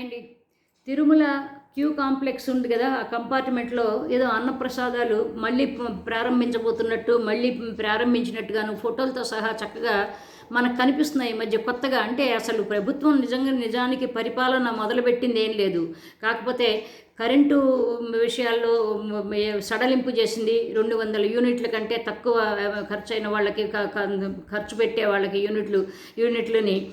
అండి. Tirumala queue complex ఉంది కదా ఆ కంపార్ట్మెంట్లో ఏదో అన్నప్రసాదాలు మళ్ళీ ప్రారంభించబోతున్నట్టు మళ్ళీ ప్రారంభించినట్టుగాను ఫోటోలతో సహా చక్కగా మనకు కనిపిస్తున్నాయి ఈ మధ్య కొత్తగా. అంటే అసలు ప్రభుత్వం నిజంగా నిజానికి పరిపాలన మొదలుపెట్టింది ఏం లేదు. కాకపోతే కరెంటు విషయాల్లో సడలింపు చేసింది రెండు వందల యూనిట్ల కంటే తక్కువ ఖర్చు అయిన వాళ్ళకి ఖర్చు పెట్టే వాళ్ళకి యూనిట్లు యూనిట్లని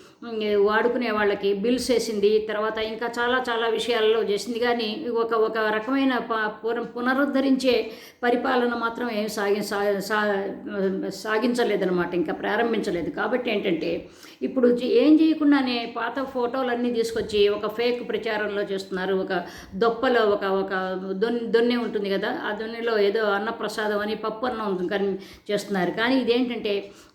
వాడుకునే వాళ్ళకి బిల్స్ వేసింది. తర్వాత ఇంకా చాలా చాలా విషయాల్లో చేసింది. కానీ ఒక ఒక రకమైన ప- పునరుద్ధరించే పరిపాలన మాత్రం ఏం సాగి సా- సా- సాగించలేదన్నమాట ఇంకా ప్రారంభించలేదు. కాబట్టి ఏంటంటే ఇప్పుడు ఏం చేయకుండానే పాత ఫోటోలన్నీ తీసుకొచ్చి ఒక ఫేక్ ప్రచారంలో చేస్తున్నారు. ఒక దొప్పలు ఒక ఒక దొన్ దొన్నె ఉంటుంది కదా ఆ దొన్నెలో ఏదో అన్నప్రసాదం అని పప్పు అన్నం ఉంటుంది కానీ చేస్తున్నారు. కానీ ఇదేంటంటే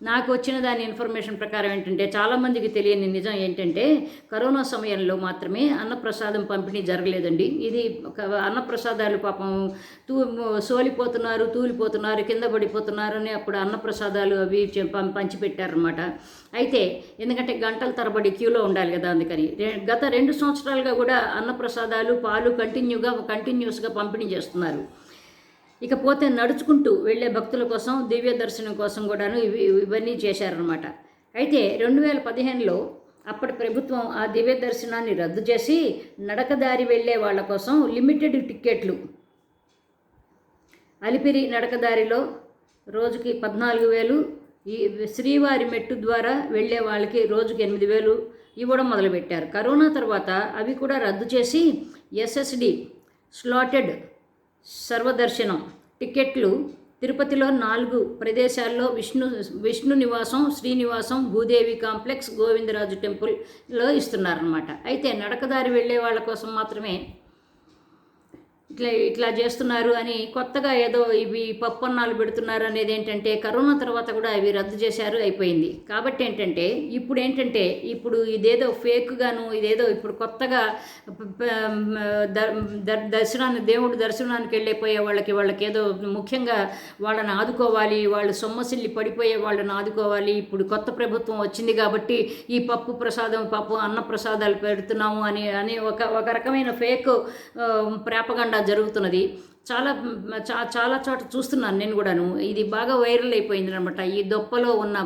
నాకు వచ్చిన దాని ఇన్ఫర్మేషన్ ప్రకారం ఏంటంటే చాలామందికి తెలియని నిజం ఏంటంటే కరోనా సమయంలో మాత్రమే అన్నప్రసాదం పంపిణీ జరగలేదండి. ఇది ఒక అన్నప్రసాదాలు పాపం తూ సోలిపోతున్నారు తూలిపోతున్నారు కింద పడిపోతున్నారు అని అప్పుడు అన్నప్రసాదాలు అవి పంచిపెట్టారనమాట అయితే ఎందుకంటే గంటల తరబడి క్యూలో ఉండాలి కదా అందుకని. గత రెండు సంవత్సరాలుగా కూడా అన్నప్రసాదాలు పాలు కంటిన్యూ కంటిన్యూగా కంటిన్యూస్గా పంపిణీ చేస్తున్నారు. ఇకపోతే నడుచుకుంటూ వెళ్ళే భక్తుల కోసం దివ్య దర్శనం కోసం కూడాను ఇవి ఇవన్నీ చేశారనమాట అయితే రెండు వేల పదిహేనులో అప్పటి ప్రభుత్వం ఆ దివ్య దర్శనాన్ని రద్దు చేసి నడకదారి వెళ్ళే వాళ్ళ కోసం లిమిటెడ్ టిక్కెట్లు. అలిపిరి నడకదారిలో రోజుకి పద్నాలుగు వేలు ఈ శ్రీవారి మెట్టు ద్వారా వెళ్ళే వాళ్ళకి రోజుకి ఎనిమిది వేలు ఇవ్వడం మొదలుపెట్టారు. కరోనా తర్వాత అవి కూడా రద్దు చేసి ఎస్ఎస్డి స్లాటెడ్ సర్వదర్శనం టికెట్లు తిరుపతిలో నాలుగు ప్రదేశాల్లో విష్ణు విష్ణు నివాసం శ్రీనివాసం భూదేవి కాంప్లెక్స్ గోవిందరాజు టెంపుల్లో ఇస్తున్నారనమాట అయితే నడకదారి వెళ్ళే వాళ్ళ కోసం మాత్రమే ఇట్లా ఇట్లా చేస్తున్నారు అని కొత్తగా ఏదో ఇవి పప్పన్నాలు పెడుతున్నారు అనేది ఏంటంటే కరోనా తర్వాత కూడా అవి రద్దు చేశారు అయిపోయింది. కాబట్టి ఏంటంటే ఇప్పుడు ఏంటంటే ఇప్పుడు ఇదేదో ఫేక్గాను ఇదేదో ఇప్పుడు కొత్తగా దర్శనాన్ని దేవుడు దర్శనానికి వెళ్ళిపోయే వాళ్ళకి వాళ్ళకి ఏదో ముఖ్యంగా వాళ్ళని ఆదుకోవాలి వాళ్ళు సొమ్మసిల్లి పడిపోయే వాళ్ళని ఆదుకోవాలి. ఇప్పుడు కొత్త ప్రభుత్వం వచ్చింది కాబట్టి ఈ పప్పు ప్రసాదం పప్పు అన్న ప్రసాదాలు పెడుతున్నాము అని అని ఒక ఒక రకమైన ఫేక్ ప్రాపగండ జరుగుతున్నది. చాలా చా చాలా చోట చూస్తున్నాను నేను కూడాను. ఇది బాగా వైరల్ అయిపోయింది అనమాట ఈ దొప్పలో ఉన్న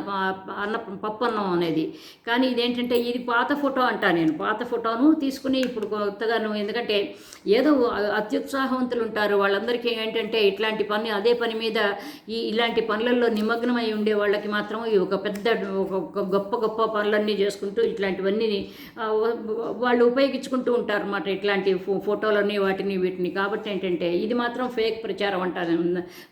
అన్న పప్పు అన్నం అనేది. కానీ ఇదేంటంటే ఇది పాత ఫోటో అంటా నేను. పాత ఫోటోను తీసుకుని ఇప్పుడు కొత్తగాను. ఎందుకంటే ఏదో అత్యుత్సాహవంతులు ఉంటారు. వాళ్ళందరికీ ఏంటంటే ఇట్లాంటి పని అదే పని మీద ఈ ఇలాంటి పనులలో నిమగ్నమై ఉండే వాళ్ళకి మాత్రం ఈ ఒక పెద్ద ఒక గొప్ప గొప్ప పనులన్నీ చేసుకుంటూ ఇట్లాంటివన్నీ వాళ్ళు ఉపయోగించుకుంటూ ఉంటారు అన్నమాట ఇట్లాంటి ఫో ఫోటోలని వాటిని వీటిని. కాబట్టి ఏంటంటే ఇది మాత్రం మాత్రం ఫేక్ ప్రచారం అంటారు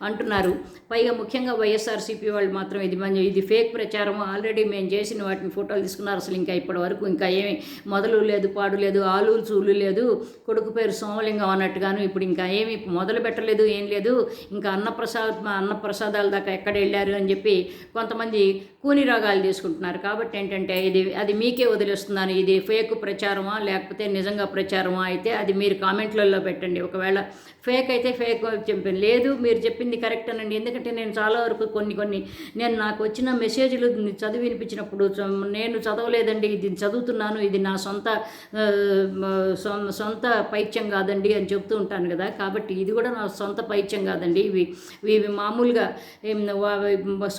అంటున్నారు. పైగా ముఖ్యంగా వైఎస్ఆర్సీపీ వాళ్ళు మాత్రం ఇది మంచి ఇది ఫేక్ ప్రచారం. ఆల్రెడీ మేము చేసిన వాటిని ఫోటోలు తీసుకున్నారు అసలు ఇంకా ఇప్పటి వరకు. ఇంకా ఏమి మొదలు లేదు పాడు లేదు ఆలు చూలు లేదు కొడుకు పేరు సోమలింగం అన్నట్టుగాను ఇప్పుడు ఇంకా ఏమి మొదలు పెట్టలేదు ఏం లేదు. ఇంకా అన్నప్రసాద్ అన్నప్రసాదాల దాకా ఎక్కడ వెళ్ళారు అని చెప్పి కొంతమంది కూని రాగాలు తీసుకుంటున్నారు. కాబట్టి ఏంటంటే ఇది అది మీకే వదిలేస్తున్నాను. ఇది ఫేక్ ప్రచారమా లేకపోతే నిజంగా ప్రచారమా అయితే అది మీరు కామెంట్లలో పెట్టండి. ఒకవేళ ఫేక్ అయితే ఫేక్ చెప్పాను. లేదు మీరు చెప్పింది కరెక్ట్ అనండి. ఎందుకంటే నేను చాలా వరకు కొన్ని కొన్ని నేను నాకు వచ్చిన మెసేజ్లు చదివి వినిపించినప్పుడు నేను చదవలేదండి. ఇది చదువుతున్నాను. ఇది నా సొంత సొంత పైత్యం కాదండి అని చెప్తూ ఉంటాను కదా. కాబట్టి ఇది కూడా నా సొంత పైత్యం కాదండి. ఇవి ఇవి మామూలుగా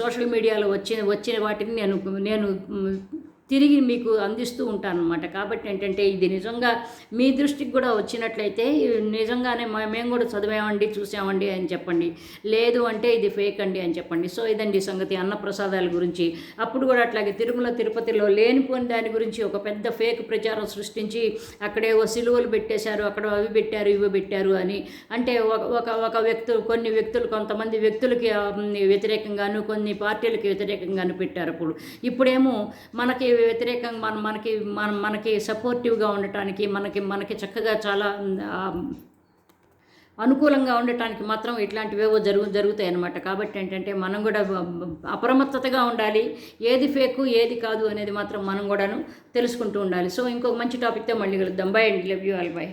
సోషల్ మీడియాలో వచ్చిన వచ్చిన వాటిని నేను నేను తిరిగి మీకు అందిస్తూ ఉంటాను అనమాట కాబట్టి ఏంటంటే ఇది నిజంగా మీ దృష్టికి కూడా వచ్చినట్లయితే నిజంగానే మ- మేము కూడా చదివామండి చూసామండి అని చెప్పండి. లేదు అంటే ఇది ఫేక్ అండి అని చెప్పండి. సో ఇదండి సంగతి అన్నప్రసాదాల గురించి. అప్పుడు కూడా అట్లాగే తిరుమల తిరుపతిలో లేనిపోని దాని గురించి ఒక పెద్ద ఫేక్ ప్రచారం సృష్టించి అక్కడేవో సిలువలు పెట్టేశారు అక్కడ అవి పెట్టారు ఇవి పెట్టారు అని. అంటే ఒక ఒక ఒక వ్యక్తులు కొన్ని వ్యక్తులు కొంతమంది వ్యక్తులకి వ్యతిరేకంగాను కొన్ని పార్టీలకి వ్యతిరేకంగాను పెట్టారు అప్పుడు. ఇప్పుడేమో మనకి వ్యతిరేకంగా మన మనకి మన మనకి సపోర్టివ్గా ఉండటానికి మనకి మనకి చక్కగా చాలా అనుకూలంగా ఉండటానికి మాత్రం ఇట్లాంటివేవో జరుగు జరుగుతాయి అన్నమాట కాబట్టి ఏంటంటే మనం కూడా అప్రమత్తతగా ఉండాలి. ఏది ఫేకు ఏది కాదు అనేది మాత్రం మనం కూడాను తెలుసుకుంటూ ఉండాలి. సో ఇంకొక మంచి టాపిక్తో మళ్ళీ కలుద్దాం. Bye and. Love you all bye